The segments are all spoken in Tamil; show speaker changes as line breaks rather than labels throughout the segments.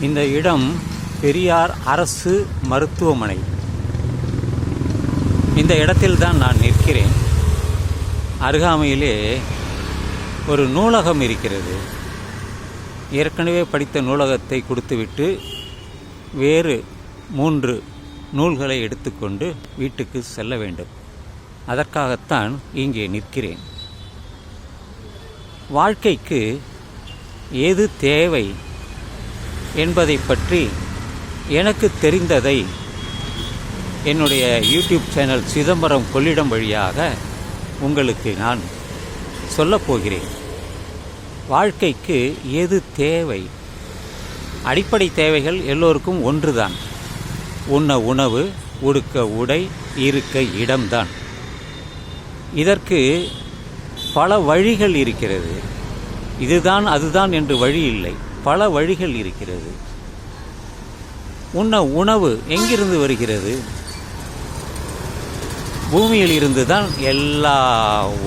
இந்த இடம் பெரியார் அரசு மருத்துவமனை. இந்த இடத்தில்தான் நான் நிற்கிறேன். அருகாமையிலே ஒரு நூலகம் இருக்கிறது. ஏற்கனவே படித்த நூலகத்தை கொடுத்துவிட்டு வேறு மூன்று நூல்களை எடுத்துக்கொண்டு வீட்டுக்கு செல்ல வேண்டும். அதற்காகத்தான் இங்கே நிற்கிறேன். வாழ்க்கைக்கு எது தேவை? என்பதை பற்றி எனக்கு தெரிந்ததை என்னுடைய யூடியூப் சேனல் சிதம்பரம் கொள்ளிடம் வழியாக உங்களுக்கு நான் சொல்லப்போகிறேன் வாழ்க்கைக்கு எது தேவை? அடிப்படை தேவைகள் எல்லோருக்கும் ஒன்றுதான். உண்ண உணவு உடுக்க உடை இருக்க இடம்தான். இதற்கு பல வழிகள் இருக்கிறது. இதுதான் அதுதான் என்று வழி இல்லை. பல வழிகள் இருக்கிறது. உண்ண உணவு எங்கிருந்து வருகிறது? பூமியில் இருந்து தான் எல்லா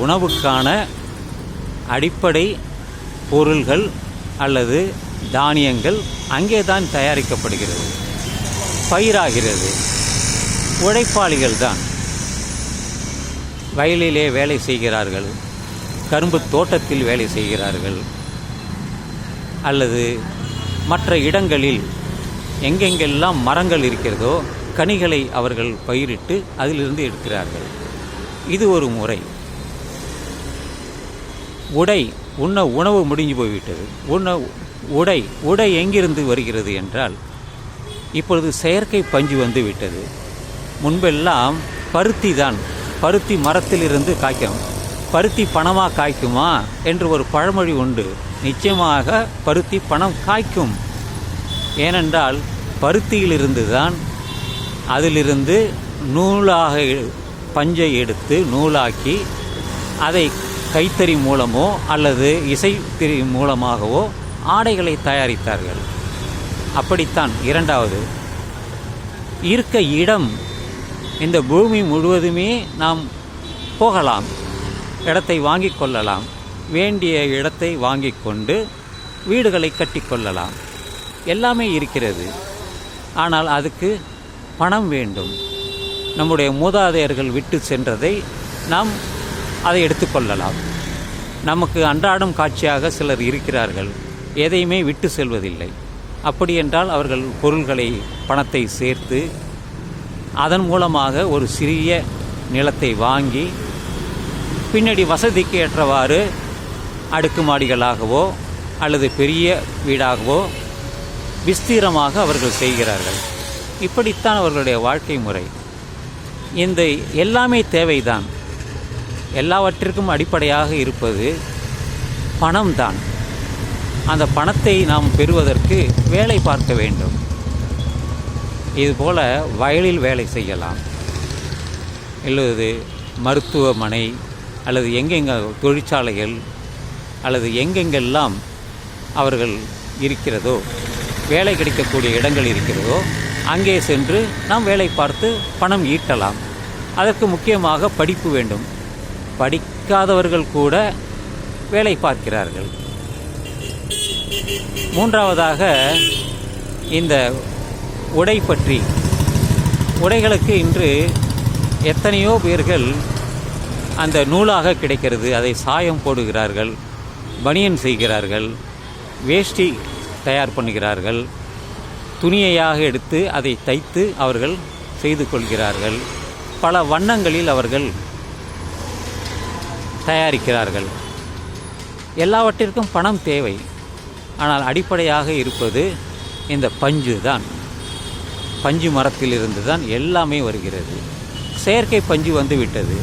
உணவுக்கான அடிப்படை பொருள்கள் அல்லது தானியங்கள் அங்கே தான் தயாரிக்கப்படுகிறது. பயிராகிறது. உழைப்பாளிகள் தான். வயலிலே வேலை செய்கிறார்கள். கரும்பு தோட்டத்தில் வேலை செய்கிறார்கள். அல்லது மற்ற இடங்களில் எங்கெங்கெல்லாம் மரங்கள் இருக்கிறதோ கனிகளை அவர்கள் பயிரிட்டு அதிலிருந்து எடுக்கிறார்கள். இது ஒரு முறை. உடை உண்ண உணவு முடிஞ்சு போய்விட்டது. உண்ண உடை உடை எங்கிருந்து வருகிறது என்றால் இப்பொழுது செயற்கை பஞ்சு வந்து விட்டது. முன்பெல்லாம் பருத்தி தான் பருத்தி மரத்திலிருந்து காய்க்கும். பருத்தி பணமாக காய்க்குமா என்று ஒரு பழமொழி உண்டு. நிச்சயமாக பருத்தி பணம் காய்க்கும். ஏனென்றால் பருத்தியிலிருந்து தான் அதிலிருந்து நூலாக பஞ்சை எடுத்து நூலாக்கி அதை கைத்தறி மூலமோ அல்லது இசைத்திரி மூலமாகவோ ஆடைகளை தயாரித்தார்கள். அப்படித்தான் இரண்டாவது இருக்க இடம். இந்த பூமி முழுவதுமே நாம் போகலாம் இடத்தை வாங்கிக் கொள்ளலாம். வேண்டிய இடத்தை வாங்கி கொண்டு வீடுகளை கட்டிக்கொள்ளலாம் எல்லாமே இருக்கிறது. ஆனால் அதுக்கு பணம் வேண்டும். நம்முடைய மூதாதையர்கள் விட்டு சென்றதை நாம் அதை எடுத்துக்கொள்ளலாம் நமக்கு அன்றாடம் காட்சியாக சிலர் இருக்கிறார்கள். எதையுமே விட்டு செல்வதில்லை. அப்படி என்றால் அவர்கள் பொருள்களை பணத்தை சேர்த்து அதன் மூலமாக ஒரு சிறிய நிலத்தை வாங்கி பின்னாடி வசதிக்கு ஏற்றவாறு அடுக்குமாடிகளாகவோ அல்லது பெரிய வீடாகவோ விஸ்தீரமாக அவர்கள் செய்கிறார்கள். இப்படித்தான் அவர்களுடைய வாழ்க்கை முறை. இந்த எல்லாமே தேவைதான். எல்லாவற்றிற்கும் அடிப்படையாக இருப்பது பணம்தான். அந்த பணத்தை நாம் பெறுவதற்கு வேலை பார்க்க வேண்டும். இதுபோல் வயலில் வேலை செய்யலாம். அல்லது மருத்துவமனை அல்லது எங்கெங்க தொழிற்சாலைகள் அல்லது எங்கெங்கெல்லாம் அவர்கள் இருக்கிறதோ வேலை கிடைக்கக்கூடிய இடங்கள் இருக்கிறதோ அங்கே சென்று நாம் வேலை பார்த்து பணம் ஈட்டலாம். அதற்கு முக்கியமாக படிப்பு வேண்டும். படிக்காதவர்கள் கூட வேலை பார்க்கிறார்கள். மூன்றாவதாக இந்த உடை பற்றி. உடைகளுக்கு இன்று எத்தனையோ பேர்கள் அந்த நூலாக கிடைக்கிறது அதை சாயம் போடுகிறார்கள். பனியன் செய்கிறார்கள் வேஷ்டி தயார் பண்ணுகிறார்கள் துணியையாக எடுத்து அதை தைத்து அவர்கள் செய்து கொள்கிறார்கள். பல வண்ணங்களில் அவர்கள் தயாரிக்கிறார்கள். எல்லாவற்றிற்கும் பணம் தேவை. ஆனால் அடிப்படையாக இருப்பது இந்த பஞ்சு தான். பஞ்சு மரத்திலிருந்து தான் எல்லாமே வருகிறது. செயற்கை பஞ்சு வந்துவிட்டது.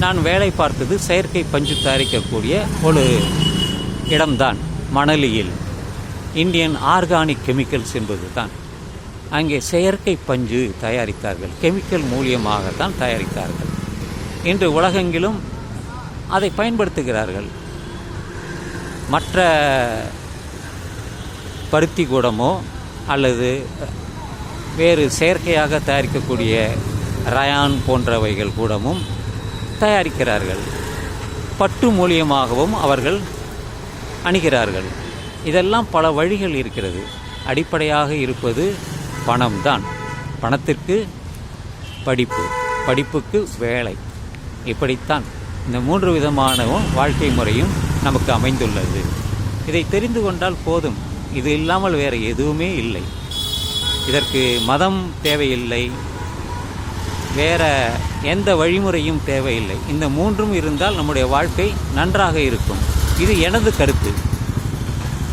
நான் வேலை பார்த்தது செயற்கை பஞ்சு தயாரிக்கக்கூடிய ஒரு இடம்தான் மணலியில். இந்தியன் ஆர்கானிக் கெமிக்கல்ஸ் என்பது தான் அங்கே செயற்கை பஞ்சு தயாரித்தார்கள். கெமிக்கல் மூலியமாக தான் தயாரித்தார்கள். இன்று உலகெங்கிலும் அதை பயன்படுத்துகிறார்கள். மற்ற பருத்தி கூடமோ அல்லது வேறு செயற்கையாக தயாரிக்கக்கூடிய ரயான் போன்றவைகள் கூடமும் தயாரிக்கிறார்கள். பட்டு மூலியமாகவும் அவர்கள் அணிகிறார்கள். இதெல்லாம் பல வழிகள் இருக்கிறது. அடிப்படையாக இருப்பது பணம்தான். பணத்திற்கு படிப்பு படிப்புக்கு வேலை. இப்படித்தான் இந்த மூன்று விதமான வாழ்க்கை முறையும் நமக்கு அமைந்துள்ளது. இதை தெரிந்து கொண்டால் போதும். இது இல்லாமல் வேறு எதுவுமே இல்லை. இதற்கு மதம் தேவையில்லை. வேற எந்த வழிமுறையும் தேவையில்லை. இந்த மூன்றும் இருந்தால் நம்முடைய வாழ்க்கை நன்றாக இருக்கும். இது எனது கருத்து.